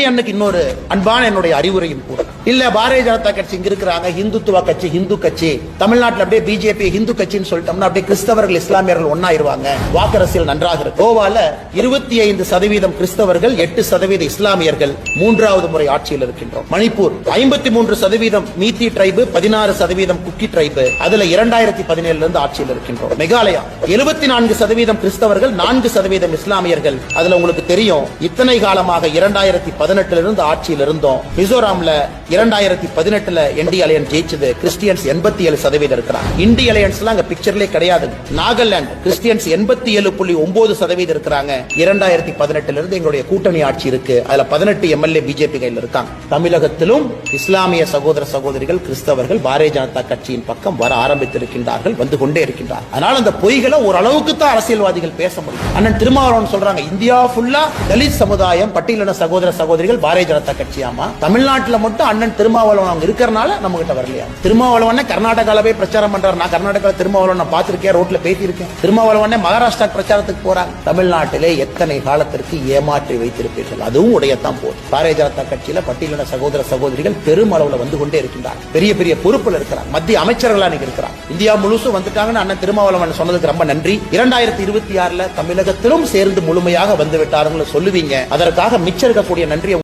தங்கை அண்ணுக்கு இன்னொரு அன்பான என்னுடைய அறிவுரையும் கூட. இல்ல பாரதிய ஜனதா கட்சி இங்க இருக்கிறாங்க இந்துத்துவ கட்சி ஹிந்து கட்சி. தமிழ்நாட்டில் அப்படியே பிஜேபி ஹிந்து கட்சின்னு சொல்லிட்டோம்னா அப்படியே கிறிஸ்தவர்கள் இஸ்லாமியர்கள் ஒன்னாயிருவாங்க வாக்கரசியல் நன்றாக இருக்கு கோவால இருபத்தி ஐந்து சதவீதம் கிறிஸ்தவர்கள் எட்டு சதவீத இஸ்லாமியர்கள் மூன்றாவது முறை ஆட்சியில் இருக்கின்றோம். மணிப்பூர் ஐம்பத்தி மூன்று சதவீதம் மீத்தி ட்ரைபு பதினாறு சதவீதம் குக்கி ட்ரைபு. அதுல இரண்டாயிரத்தி பதினேழுல இருந்து ஆட்சியில் இருக்கின்றோம். மேகாலயா எழுபத்தி நான்கு சதவீதம் கிறிஸ்தவர்கள் நான்கு சதவீதம் இஸ்லாமியர்கள். அதுல உங்களுக்கு தெரியும் இத்தனை காலமாக இரண்டாயிரத்தி பதினெட்டுல இருந்து ஆட்சியில் இருந்தோம் மிசோராம்ல இரண்டாயிரத்தி பதினெட்டுல என்டி அலையன்ஸ் ஜெயிச்சது. கிறிஸ்டியன்ஸ் எண்பத்தி ஏழு சதவீதம் இருக்கிறாங்க. இண்டி அலையன்ஸ் அங்க பிக்சர்லே கிடையாது. நாகாலாந்து கிறிஸ்டியன்ஸ் எண்பத்தி ஏழு புள்ளி ஒன்பது சதவீதம் இருக்கிறாங்க. இரண்டாயிரத்தி பதினெட்டுல இருந்து எங்களுடைய கூட்டணி ஆட்சி இருக்கு. அதுல பதினெட்டு எம்எல்ஏ பிஜேபி கையில் இருக்காங்க. தமிழகத்திலும் இஸ்லாமிய சகோதர சகோதரிகள் கிறிஸ்தவர்கள் பாரதிய ஜனதா கட்சியின் பக்கம் வர ஆரம்பித்திருக்கின்றார்கள் வந்து கொண்டே இருக்கின்றார். அதனால அந்த பொய்களை ஓரளவுக்கு தான் அரசியல்வாதிகள் பேச முடியும். அண்ணன் திருமாவளவன் சொல்றாங்க இந்தியா ஃபுல்லா தலித் சமுதாயம் பட்டியலின சகோதர சகோதரிகள் பாரதிய ஜனதா கட்சியாமா தமிழ்நாட்டில் மட்டும் அண்ணன் திருமாவளவன் அவங்க இருக்கிறனால நம்ம கிட்ட வரலையா? திருமாவளவன் கர்நாடகாவில் போய் பிரச்சாரம் பண்றாரு. நான் கர்நாடகாவில் திருமாவளவன் நான் பார்த்திருக்கேன் ரோட்ல பேசியிருக்கேன். திருமாவளவன் மகாராஷ்டிரா பிரச்சாரத்துக்கு போறாங்க தமிழ்நாட்டிலே எத்தனை காலத்திற்கு ஏமாற்றி வைத்திருப்பீர்கள்? அதுவும் உடையத்தான் போகுது பாரதிய ஜனதா கட்சியில பட்டியலின சகோதர சகோதரிகள் பெருமளவுல வந்து கொண்டே இருக்கின்றார் பெரிய பெரிய பொறுப்புல இருக்கிறார். மத்திய அமைச்சர்களா இன்னைக்கு இருக்கிறார். இந்தியா முழுசும் வந்துட்டாங்கன்னு அண்ணன் திருமாவளவன் சொன்னதுக்கு ரொம்ப நன்றி. இரண்டாயிரத்தி இருபத்தி ஆறுல தமிழகத்திலும் சேர்ந்து முழுமையாக வந்து விட்டாருன்னு சொல்லுவீங்க. அதற்காக மிச்சம் இருக்கக்கூடிய நன்றி